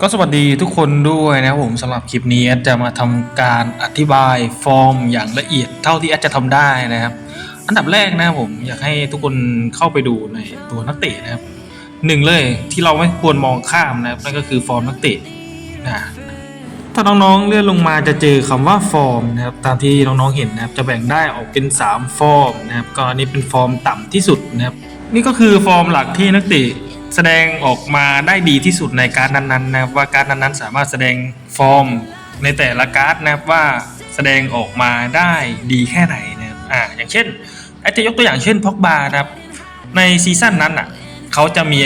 ก็สวัสดีทุกคนด้วยนะครับผมสำหรับคลิปนี้แอดจะมาทำการอธิบายฟอร์มอย่างละเอียดเท่าที่แอดจะทำได้นะครับ อันดับแรกนะครับผมอยากให้ทุกคนเข้าไปดูในตัวนักเตะนะครับหนึ่งเลยที่เราไม่ควรมองข้ามนะครับนั่นก็คือฟอร์มนักเตะนะถ้าน้องๆเลื่อนลงมาจะเจอคำว่าฟอร์มนะครับตามที่น้องๆเห็นนะครับจะแบ่งได้ออกเป็น 3 ฟอร์มนะครับก็อันนี้เป็นฟอร์มต่ำที่สุดนะครับนี่ก็คือฟอร์มหลักที่นักเตะ แสดงออกมาได้ดีที่สุดในการนั้นๆนะครับว่าการนั้นๆ สามารถแสดงฟอร์มในแต่ละการ์ดนะครับว่าแสดงออกมาได้ดีแค่ไหนนะครับอ่าอย่างเช่นอาจจะยกตัวอย่างเช่นพ็อกบาครับในซีซั่นนั้นอะเขาจะมี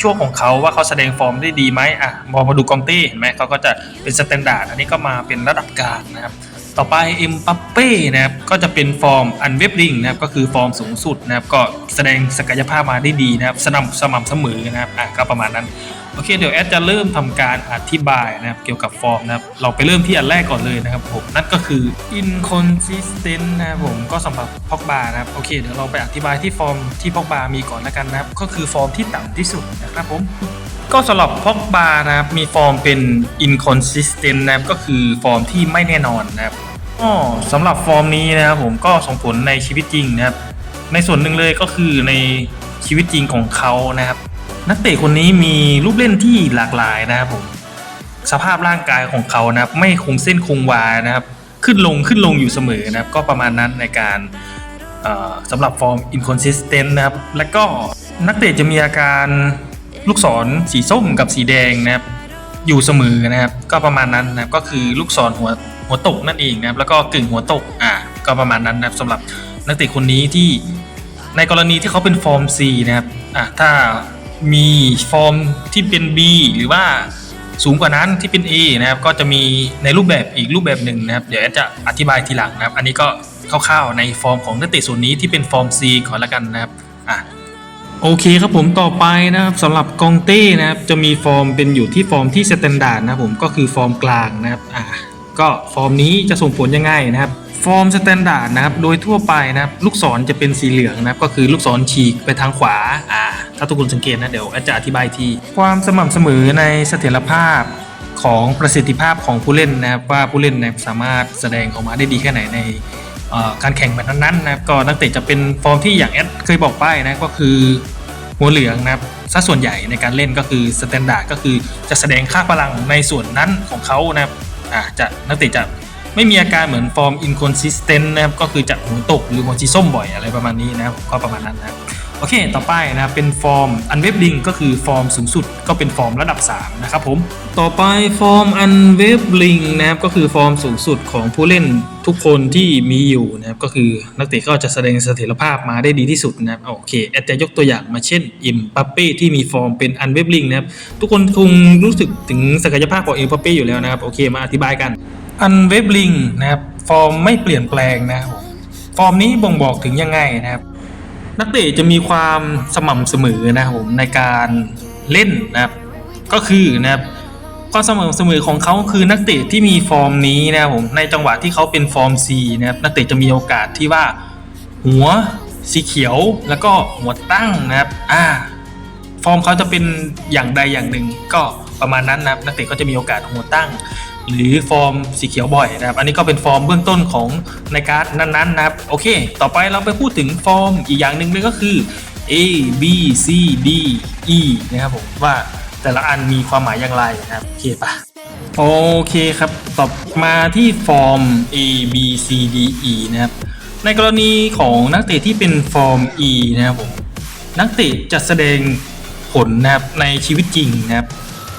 ช่วงของเขาว่าเขาแสดงฟอร์มได้ดีไหมอะมองมาดูกองเต้เห็นไหมเขาก็จะเป็นสแตนดาร์ดอันนี้ก็มาเป็นระดับกลางนะครับ ต่อไปเอ็มปัปเป้นะครับก็จะเป็นฟอร์มอันเวบลิงนะครับก็คือฟอร์มสูงสุดนะครับก็แสดงศักยภาพมาได้ดีนะครับสม่ำสม่ำเสมอนะครับอะก็ประมาณนั้นโอเคเดี๋ยวแอดจะเริ่มทำการอธิบายนะครับเกี่ยวกับฟอร์มนะครับเราไปเริ่มที่อันแรกก่อนเลยนะครับผมนั่นก็คือ inconsistent นะครับผมก็สำหรับพอกบานะครับโอเคเดี๋ยวเราไปอธิบายที่ฟอร์มที่พอกบามีก่อนแล้วกันนะครับก็คือฟอร์มที่ต่ำที่สุดนะครับผม ก็สำหรับพ็อกบานะครับมีฟอร์มเป็น inconsistent นะครับก็คือฟอร์มที่ไม่แน่นอนนะครับก็สำหรับฟอร์มนี้นะครับผมก็ส่งผลในชีวิตจริงนะครับ ในส่วนหนึ่งเลยก็คือในชีวิตจริงของเขานะครับ นักเตะคนนี้มีรูปเล่นที่หลากหลายนะครับผมสภาพร่างกายของเขานะครับ ไม่คงเส้นคงวานะครับ ขึ้นลงขึ้นลงอยู่เสมอนะครับ ก็ประมาณนั้นในการสำหรับฟอร์ม inconsistent นะครับ แล้วก็นักเตะจะมีอาการ ลูกศรสีส้มกับสีแดงนะครับอยู่เสมอนะครับ ก็ประมาณนั้นนะครับก็คือลูกศรหัวหัวตกนั่นเองนะครับ แล้วก็กึ่งหัวตกอ่าก็ประมาณนั้นนะครับสำหรับนักเตะคนนี้ที่ในกรณีที่เขาเป็นฟอร์ม C นะครับอะถ้ามีฟอร์มที่เป็น B หรือว่าสูงกว่านั้นที่เป็น A นะครับ ก็จะมีในรูปแบบอีกรูปแบบหนึ่งนะครับ เดี๋ยวแอดจะอธิบายทีหลังนะครับ อันนี้ก็คร่าวๆในฟอร์มของนักเตะส่วนนี้ที่เป็นฟอร์ม C ก่อนละกันนะครับอะ โอเคครับผมต่อไปนะครับสำหรับกองเต้นะครับจะมีฟอร์มเป็นอยู่ที่ฟอร์มที่สแตนดาร์ดนะผมก็คือฟอร์มกลางนะครับอ่าก็ฟอร์มนี้จะส่งผลยังไงนะครับฟอร์มสแตนดาร์ดนะครับโดยทั่วไปนะครับลูกศรจะเป็นสีเหลืองนะครับก็คือลูกศรฉีกไปทางขวาอ่าถ้าทุกคนสังเกตนะเดี๋ยวอาจจะอธิบายที ความสม่ำเสมอในเสถียรภาพของประสิทธิภาพของผู้เล่นนะครับว่าผู้เล่นนะครับสามารถแสดงออกมาได้ดีแค่ไหนใน การแข่งแบบนั้นๆนะครับก็นักเตะจะเป็นฟอร์มที่อย่างแอดเคยบอกไปนะก็คือหัวเหลืองนะครับซะส่วนใหญ่ในการเล่นก็คือสแตนดาร์ดก็คือจะแสดงค่าพลังในส่วนนั้นของเขานะครับอาจะนักเตะจะไม่มีอาการเหมือนฟอร์ม inconsistent นะครับก็คือจะหัวตกหรือหัวชีส้มบ่อยอะไรประมาณนี้นะครับก็ประมาณนั้นนะครับ โอเค ต่อไปนะครับเป็นฟอร์มอันเว็บลิงก็คือฟอร์มสูงสุดก็เป็นฟอร์มระดับ 3 นะครับผม ต่อไปฟอร์มอันเว็บลิงนะครับก็คือฟอร์มสูงสุดของผู้เล่นทุกคนที่มีอยู่นะครับก็คือนักเตะก็จะแสดงเสถียรภาพมาได้ดีที่สุดนะครับโอเคแอดจะยกตัวอย่างมาเช่นอิมปัปเป้ที่มีฟอร์มเป็นอันเว็บลิงนะครับทุกคนคงรู้สึกถึงศักยภาพของอิมปัปเป้อยู่แล้วนะครับโอเคมาอธิบายกันอันเว็บลิงนะครับฟอร์มไม่เปลี่ยนแปลงนะครับฟอร์มนี้บ่งบอกถึงยังไงนะครับ นักเตะจะมีความสม่ำเสมอนะครับผมในการเล่นนะครับ ก็คือนะครับความสม่ำเสมอของเขาคือนักเตะที่มีฟอร์มนี้นะครับผมในจังหวะที่เขาเป็นฟอร์ม C นะครับนักเตะจะมีโอกาสที่ว่า หัวสีเขียวแล้วก็หัวตั้งนะครับอ่าฟอร์มเขาจะเป็นอย่างใดอย่างหนึ่ง ก็ประมาณนั้นนะครับนักเตะก็จะมีโอกาสหัวตั้ง หรือฟอร์มสีเขียวบ่อยนะครับ อันนี้ก็เป็นฟอร์มเบื้องต้นของในการ์ดนั้นๆนะครับ โอเค ต่อไปเราไปพูดถึงฟอร์มอีกอย่างหนึ่งเลยก็คือ A B C D E นะครับผมว่าแต่ละอันมีความหมายอย่างไรนะครับ โอเคปะโอเคครับ ต่อมาที่ฟอร์ม A B C D E นะครับ ในกรณีของนักเตะที่เป็นฟอร์ม E นะครับผม นักเตะจะแสดงผลนะครับในชีวิตจริงนะครับ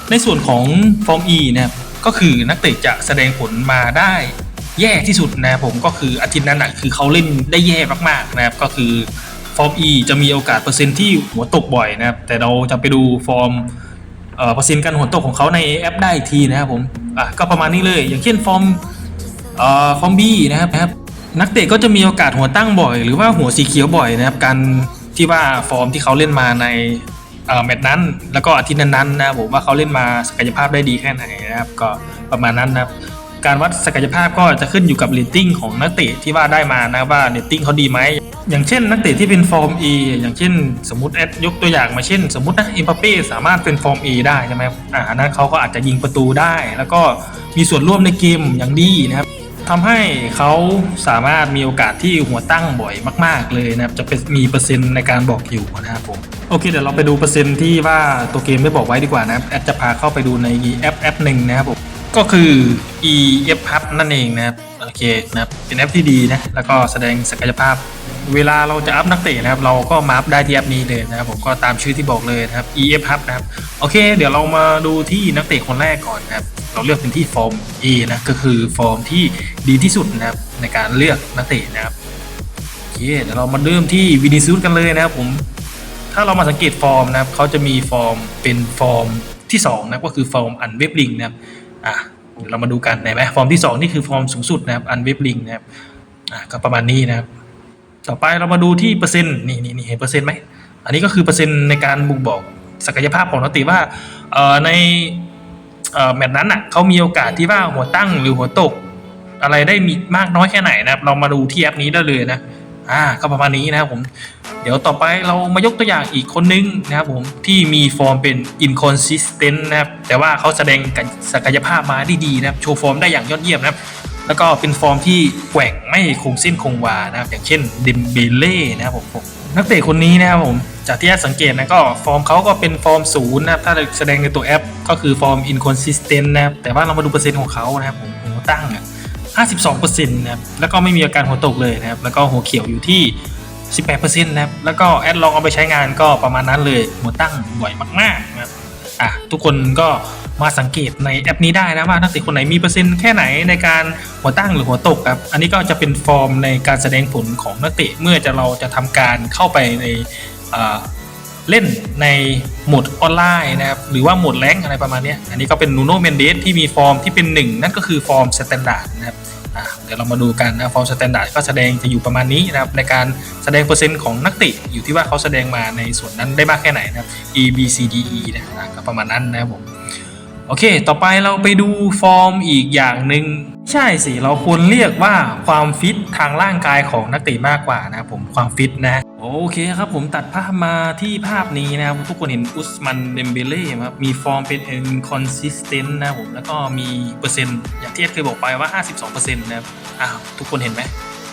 ในส่วนของฟอร์ม E นะครับ ก็คือนักเตะจะแสดงผลมาได้แย่ที่สุดนะครับผมก็คืออาทิตย์นั้นนะคือเขาเล่นได้แย่มากๆนะครับก็คือฟอร์ม E จะมีโอกาสเปอร์เซ็นต์ที่หัวตกบ่อยนะครับแต่เราจะไปดูฟอร์มเออเปอร์เซ็นต์การหัวตกของเขาในแอปได้อีกทีนะครับผมอะก็ประมาณนี้เลย อย่างเช่นฟอร์มเอ่อฟอร์มบีนะครับนะครับนักเตะก็จะมีโอกาสหัวตั้งบ่อย หรือว่าหัวสีเขียวบ่อยนะครับการที่ว่าฟอร์มที่เขาเล่นมาใน แมตช์นั้น แล้วก็อาทิตย์นั้นๆนะผมว่าเขาเล่นมาศักยภาพได้ดีแค่ไหนนะครับ ก็ประมาณนั้นนะครับการวัดศักยภาพก็จะขึ้นอยู่กับเรตติ้งของนักเตะที่ว่าได้มานะว่าเรตติ้งเขาดีไหม อย่างเช่นนักเตะที่เป็นฟอร์ม E อย่างเช่น สมมติแอดยกตัวอย่างมาเช่น สมมตินะอ็มบัปเป้สามารถเป็นฟอร์ม E ได้ใช่ไหมอ่านนั้นเขาก็อาจจะยิงประตูได้ แล้วก็มีส่วนร่วมในเกมอย่างดีนะครับทำให้เขาสามารถมีโอกาสที่หัวตั้งบ่อยมาก ๆ เลยนะครับจะเป็นมีเปอร์เซ็นต์ในการบอกอยู่นะครับผม โอเคเดี๋ยวเราไปดูเปอร์เซ็นต์ที่ว่าตัวเกมได้บอกไว้ดีกว่านะครับแอดจะพาเข้าไปดูในแอปแอปหนึ่งนะครับผมก็คือ EF Hub นั่นเองนะครับโอเคนะครับเป็นแอปที่ดีนะแล้วก็แสดงศักยภาพ เวลาเราจะอัพนักเตะนะครับเราก็มาอัพได้ที่แอปนี้เลยนะครับผมก็ตามชื่อที่บอกเลยนะครับ EF Hub นะครับโอเค เดี๋ยวเรามาดูที่นักเตะคนแรกก่อนนะครับเราเลือกเป็นที่ฟอร์ม A นะก็คือฟอร์มที่ดีที่สุดนะครับในการเลือกนักเตะนะครับโอเคเดี๋ยวเรามาเริ่มที่วินิซูสกันเลยนะครับผม ถ้าเรามาสังเกตฟอร์มนะครับเขาจะมีฟอร์มเป็นฟอร์มที่2นะก็คือฟอร์มอันเว็บลิงนะครับอะเรามาดูกันเห็นไหมฟอร์มที่ 2 นี่คือฟอร์มสูงสุดนะครับอันเว็บลิงนะครับอะก็ประมาณนี้นะครับ ต่อไปเรามาดูที่เปอร์เซ็นต์นี่นี่นี่เห็นเปอร์เซ็นต์ไหมอันนี้ก็คือเปอร์เซ็นต์ในการบ่งบอกศักยภาพของนักเตะว่าในแมตช์นั้นอะเขามีโอกาสที่ว่าหัวตั้งหรือหัวตก อะไรได้มีมากน้อยแค่ไหนนะครับ เรามาดูที่แอปนี้ได้เลยนะ อ่าก็ประมาณนี้นะครับผม เดี๋ยวต่อไปเรามายกตัวอย่างอีกคนนึงนะครับผมที่มีฟอร์มเป็น inconsistent นะครับแต่ว่าเขาแสดงศักยภาพมาได้ดีนะครับโชว์ฟอร์มได้อย่างยอดเยี่ยมนะครับแล้วก็เป็นฟอร์มที่แกว่งไม่คงเส้นคงวานะครับ อย่างเช่นเดมเบเล่นะครับผมนักเตะคนนี้นะครับผมจากที่สังเกตนะก็ฟอร์มเขาก็เป็นฟอร์มศูนย์นะครับถ้าแสดงในตัวแอป ก็คือฟอร์ม inconsistent นะครับแต่ว่าเรามาดูเปอร์เซ็นต์ของเขานะครับผมตั้งอะ 52%นะครับแล้วก็ไม่มีอาการหัวตกเลยนะครับแล้วก็หัวเขียวอยู่ที่ 18%นะครับแล้วก็แอดลองเอาไปใช้งานก็ประมาณนั้นเลยหัวตั้งบ่อยมากๆนะครับอะทุกคนก็มาสังเกตในแอปนี้ได้นะว่านักเตะคนไหนมีเปอร์เซ็นต์แค่ไหนในการหัวตั้งหรือหัวตกครับอันนี้ก็จะเป็นฟอร์มในการแสดงผลของนักเตะเมื่อจะเราจะทำการเข้าไปในอ่า เล่นในโหมดออนไลน์นะครับหรือว่าโหมดแรงอะไรประมาณนี้อันนี้ก็เป็นนูโนเมนเดสที่มีฟอร์มที่เป็น 1 นั่นก็คือฟอร์มสแตนดาร์ดนะครับเดี๋ยวเรามาดูกันนะฟอร์มสแตนดาร์ดก็แสดงจะอยู่ประมาณนี้นะครับในการแสดงเปอร์เซ็นต์ของนักเตะอยู่ที่ว่าเขาแสดงมาในส่วนนั้นได้มากแค่ไหนนะครับ E B C D E นะครับก็ประมาณนั้นนะครับผมโอเค ต่อไปเราไปดูฟอร์มอีกอย่างหนึ่งใช่สิ เราควรเรียกว่าความฟิตทางร่างกายของนักเตะมากกว่านะครับผมความฟิตนะ โอเคครับผมตัดภาพมาที่ภาพนี้นะครับ ทุกคนเห็นอุสมันเดมเบเล่ครับ มีฟอร์มเป็น inconsistent นะครับผมแล้วก็มีเปอร์เซ็นต์ อย่างที่เอ็ดเคยบอกไปว่า 52%นะครับอ้าวทุกคนเห็นไหม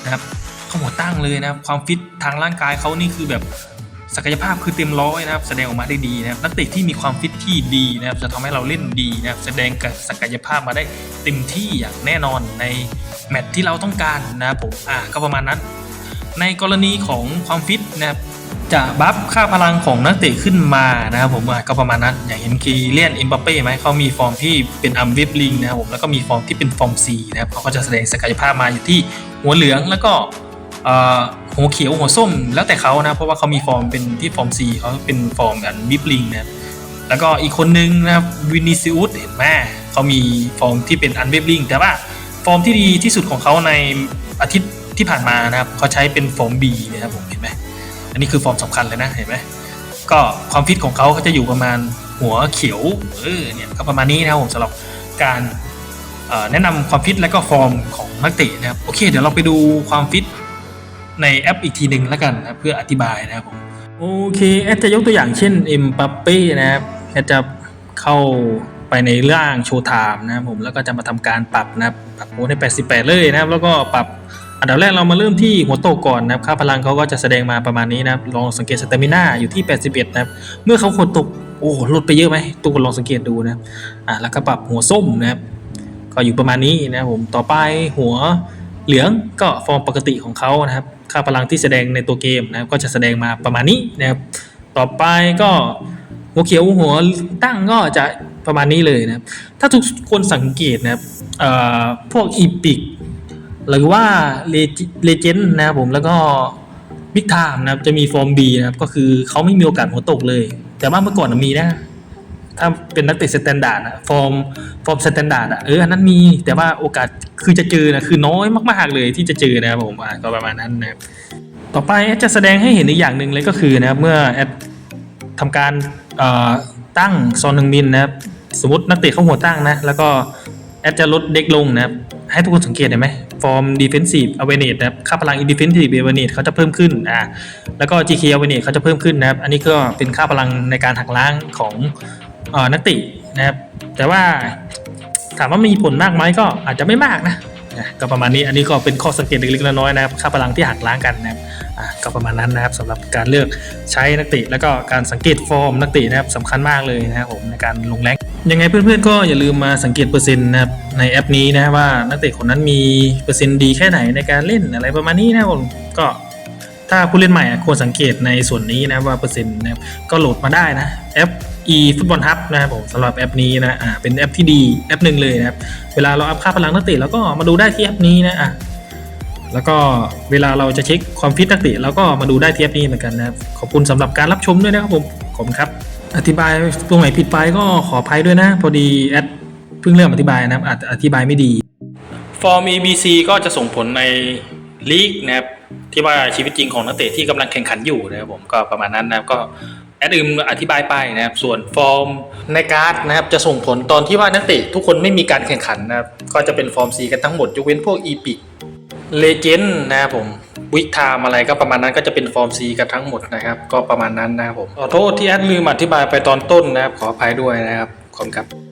นะครับเขาหัวตั้งเลยนะครับ ความฟิตทางร่างกายเขานี่คือแบบศักยภาพคือเต็มร้อยนะครับ แสดงออกมาได้ดีนะครับ นักเตะที่มีความฟิตที่ดีนะครับ จะทำให้เราเล่นดีนะครับ แสดงกับศักยภาพมาได้เต็มที่อย่างแน่นอนในแมตช์ที่เราต้องการนะครับผมอ่าก็ประมาณนั้น ในกรณีของความฟิตนะครับจะบัฟค่าพลังของนักเตะขึ้นมานะครับผมก็ประมาณนั้นอย่างเห็นคีเลียนเอ็มบัปเป้ไหมเขามีฟอร์มที่เป็นอัมวิบลิงนะครับผมแล้วก็มีฟอร์มที่เป็นฟอร์ม C นะครับเขาก็จะแสดงศักยภาพมาอยู่ที่หัวเหลืองแล้วก็หัวเขียวหัวส้มแล้วแต่เขานะเพราะว่าเขามีฟอร์มเป็นที่ฟอร์ม C เขาเป็นฟอร์มกันวิบลิงนะครับแล้วก็อีกคนนึงนะครับวินิซิอุสเห็นไหมเขามีฟอร์มที่เป็นอันเวบลิงแต่ว่าฟอร์มที่ดีที่สุดของเขาในอาทิตย์ ที่ผ่านมานะครับเขาใช้เป็นฟอร์ม B นะครับผมเห็นไหมอันนี้คือฟอร์มสำคัญเลยนะเห็นไหมก็ความฟิตของเขาก็จะอยู่ประมาณหัวเขียวเออเนี่ยก็ประมาณนี้นะครับผมสำหรับการแนะนำความฟิตและก็ฟอร์มของนักเตะนะครับโอเค เดี๋ยวเราไปดูความฟิตในแอปอีกทีหนึ่งแล้วกันนะเพื่ออธิบายนะครับผมโอเคแอดจะยกตัวอย่างเช่นเอ็มปัปเป้นะครับแอดจะเข้าไปในร่างโชว์ไทม์นะครับผมแล้วก็จะมาทำการปรับนะครับปรับโหมดให้ 88 เลยนะครับ แล้วก็ปรับ อันดับแรกเรามาเริ่มที่หัวโตก่อนนะครับค่าพลังเขาก็จะแสดงมาประมาณนี้นะครับลองสังเกตสเตมิน่าอยู่ที่ 81 นะครับ เมื่อเขาหัวตกโอ้ลดไปเยอะไหมทุกคนลองสังเกตดูนะครับอ่าแล้วก็ปรับหัวส้มนะครับก็อยู่ประมาณนี้นะผมต่อไปหัวเหลืองก็ฟอร์มปกติของเขานะครับค่าพลังที่แสดงในตัวเกมนะครับก็จะแสดงมาประมาณนี้นะครับต่อไปก็หัวเขียวหัวตั้งก็จะประมาณนี้เลยนะครับถ้าทุกคนสังเกตนะครับพวกอีพิก หรือว่าเลเจนด์นะครับผมแล้วก็บิ๊กไทม์นะครับจะมีฟอร์ม B นะครับก็คือเขาไม่มีโอกาสหัวตกเลย แต่ว่าเมื่อก่อนมีนะ ถ้าเป็นนักเตะสแตนดาร์ดอะฟอร์มฟอร์มสแตนดาร์ดอะเอออันนั้นมีแต่ว่าโอกาสคือจะเจอนะคือน้อยมากๆเลยที่จะเจอนะครับผมอะก็ประมาณนั้นนะครับต่อไปแอดจะแสดงให้เห็นอีกอย่างหนึ่งเลยก็คือนะครับเมื่อแอดทำการตั้งซอนหนึ่งมินนะครับสมมตินักเตะเข้าหัวตั้งนะแล้วก็แอดจะลดเด็กลงนะครับให้ทุกคนสังเกตเห็นไหม ฟอร์ม defensive awareness นะครับค่าพลัง defensive awareness เขาจะเพิ่มขึ้นอ่าแล้วก็ GK awareness เขาจะเพิ่มขึ้นนะครับ อันนี้ก็เป็นค่าพลังในการหักล้างของเอ่อนักตินะครับ แต่ว่าถามว่ามีผลมากไหมก็อาจจะไม่มากนะก็ประมาณนี้อันนี้ก็เป็นข้อสังเกตเล็กๆน้อยๆนะครับค่าพลังที่หักล้างกันนะครับก็ประมาณนั้นนะครับสำหรับการเลือกใช้นักเตะแล้วก็การสังเกตฟอร์มนักเตะนะครับสำคัญมากเลยนะครับผมในการลงแรง ยังไงเพื่อนๆก็อย่าลืมมาสังเกตเปอร์เซ็นต์นะครับในแอปนี้นะว่านักเตะคนนั้นมีเปอร์เซ็นต์ดีแค่ไหนในการเล่นอะไรประมาณนี้นะครับผมก็ถ้าผู้เล่นใหม่ควรสังเกตในส่วนนี้นะว่าเปอร์เซ็นต์นะครับก็โหลดมาได้นะแอป e ฟุตบอลฮับนะครับผมสำหรับแอปนี้นะอ่าเป็นแอปที่ดีแอปหนึ่งเลยนะครับเวลาเราอัพค่าพลังนักเตะเราก็มาดูได้ที่แอปนี้นะอะแล้วก็เวลาเราจะเช็คความฟิตนักเตะเราก็มาดูได้ที่แอปนี้เหมือนกันนะครับขอบคุณสำหรับการรับชมด้วยนะครับผมขอบคุณครับ อธิบายตรงไหนผิดไปก็ขออภัยด้วยนะ พอดีแอดเพิ่งเริ่มอธิบายนะครับอาจจะอธิบายไม่ดีฟอร์ม ABC ก็จะส่งผลในลีกนะครับที่ว่าชีวิตจริงของนักเตะที่กำลังแข่งขันอยู่นะครับผมก็ประมาณนั้นนะครับก็แอดอืมอธิบายไปนะครับส่วนฟอร์มในการ์ดนะครับจะส่งผลตอนที่ว่านักเตะทุกคนไม่มีการแข่งขันนะครับก็จะเป็นฟอร์ม C กันทั้งหมดยกเว้นพวกอีพิกเลเจนด์นะครับผม วิกไทม์อะไรก็ประมาณนั้นก็จะเป็นฟอร์ม C กันทั้งหมดนะครับ ก็ประมาณนั้นนะครับผมขอโทษที่แอดลืมอธิบายไปตอนต้นนะครับ ขออภัยด้วยนะครับขอบคุณครับ